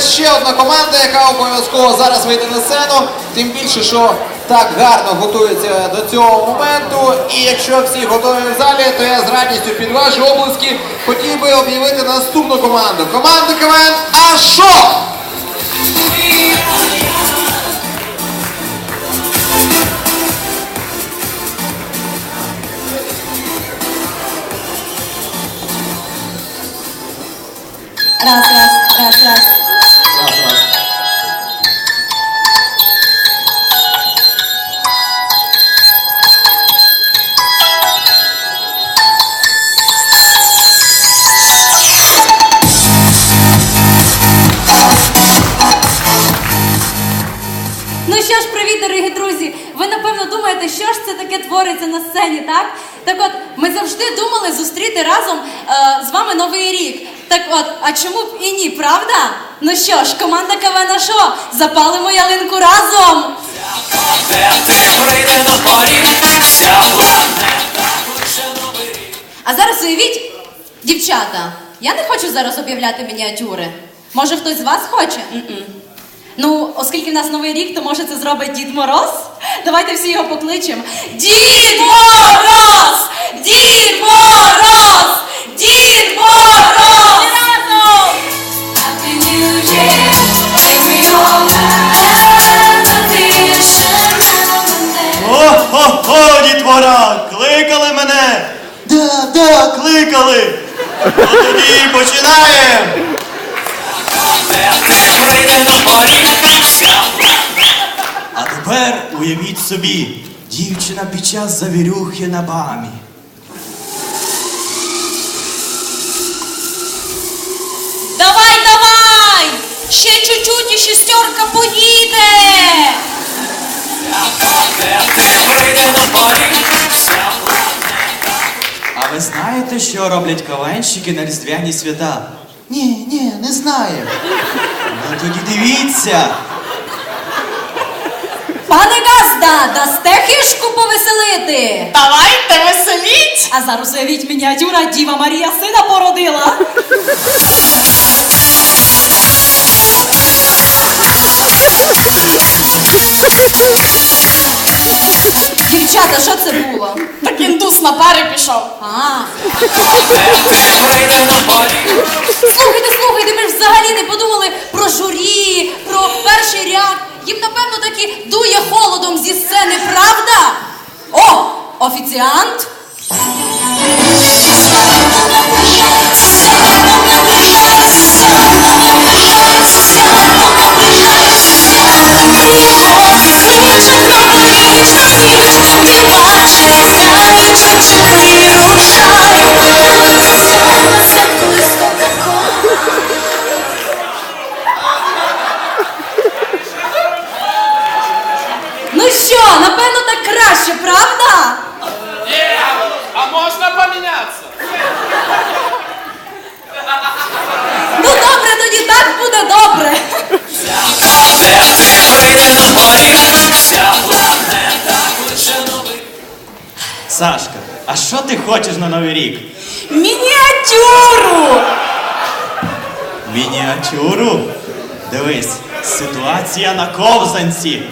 ще одна команда, яка обов'язково зараз вийде на сцену. Тим більше, що так гарно готується до цього моменту. І якщо всі готові в залі, то я з радістю під ваші обласки хотів би об'явити наступну команду. Команда КВН А що? Раз, раз, раз, раз. Раз, думаєте, що ж це таке твориться на сцені, так? Так от, ми завжди думали зустріти разом е, з вами новий рік. Так от, а чому б і ні, правда? Ну що ж, команда КВН що? Запалимо ялинку разом! На. А зараз уявіть, дівчата, я не хочу зараз об'являти мініатюри. Може, хтось з вас хоче? М-м. Ну, оскільки в нас новий рік, то може це зробить Дід Мороз? Давайте всі його покличемо. Дід Мороз! Дід Мороз! Дід Мороз! Happy New Year, all. О-хо-хо, дітвора! Кликали мене! Да, да, кликали! Ну тоді починаємо! Прийде на. А тепер уявіть собі, дівчина під час завірюхи на бамі. Давай, давай! Ще чуть-чуть і шістерка поїде! А ви знаєте, що роблять кавенщики на різдвяні свята? Ні, ні, не знаю. Ну тоді дивіться. Пане Газда, дасте хишку повеселити! Давайте веселіть! А зараз уявіть мініатюра Діва Марія сина породила. Дівчата, що це було? Так індус на пари пішов. А, Де ти на поріг, слухайте, слухайте, ми ж взагалі не подумали про журі, про перший ряд. Їм, напевно, таки дує холодом зі сцени, правда? О, офіціант. Ну добре, тоді так буде добре. Сашка, а що ти хочеш на Новий рік? Мініатюру! Мініатюру? Дивись, ситуація на ковзанці.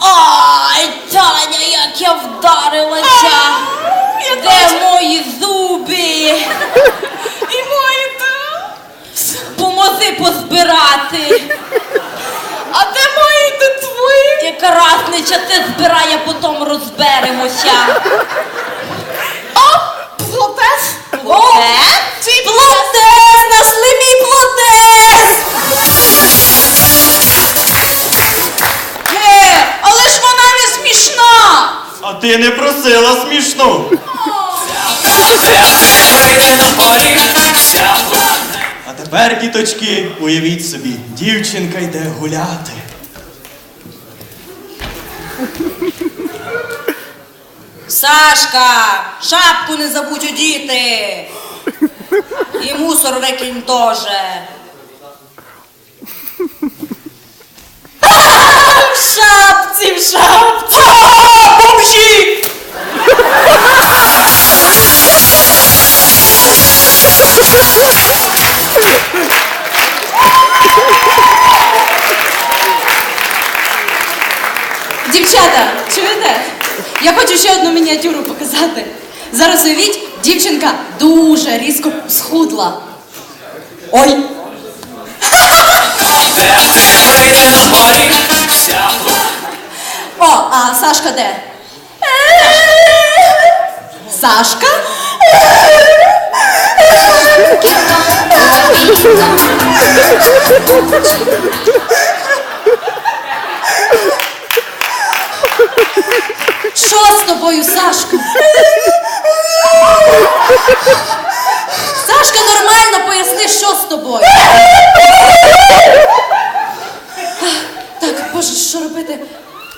Ай, Таня, як я вдарилася! Де мої зуби? І мої та? Поможи позбирати. А де мої твої? Якраз не ти збирай, а потім розберемося. О, плотес! О, Твій Плотез, нашли мій плотез! Е, але ж вона не смішна! А ти не просила ти прийде на. А тепер, діточки, уявіть собі, дівчинка йде гуляти. Сашка, шапку не забудь одіти. І мусор викинь теж. В шапці, в шапці! Ще одну мініатюру показати. Зараз уявіть, дівчинка дуже різко схудла. Ой, о, а Сашка де? Сашка? Що з тобою, Сашка? Сашка, нормально поясни, що з тобою. Так, боже, що робити?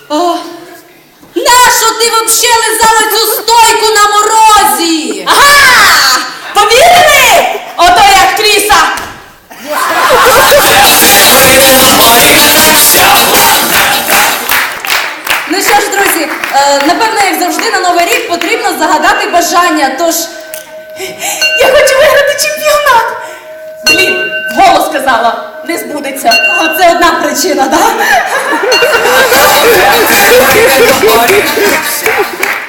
О, нащо ти взагалі лизала цю стойку на морозі? Ага! Повірили? Ото і актриса! Ну що ж, друзі, е, напевно, як завжди, на новий рік потрібно загадати бажання. Тож, Я хочу виграти чемпіонат! Блін, голос сказала, не збудеться. а, це одна причина, так?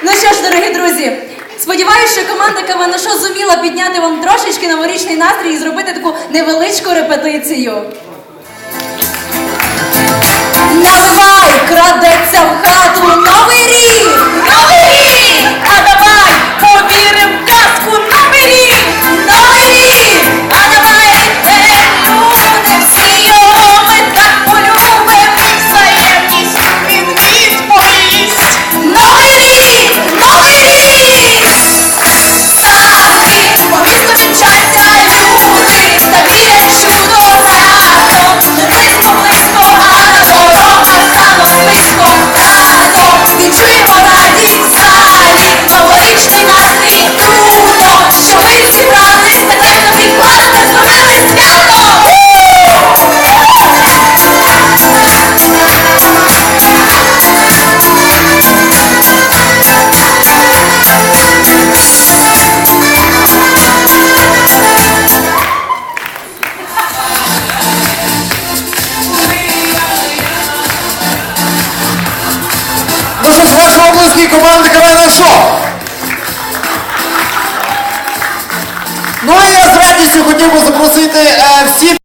Ну що ж, дорогі друзі, сподіваюся, що команда КВН Шоу зуміла підняти вам трошечки новорічний настрій і зробити таку невеличку репетицію. Ну з вашої ваші команди КВН Шоу. Ну і я з радістю хотів би запросити е, всіх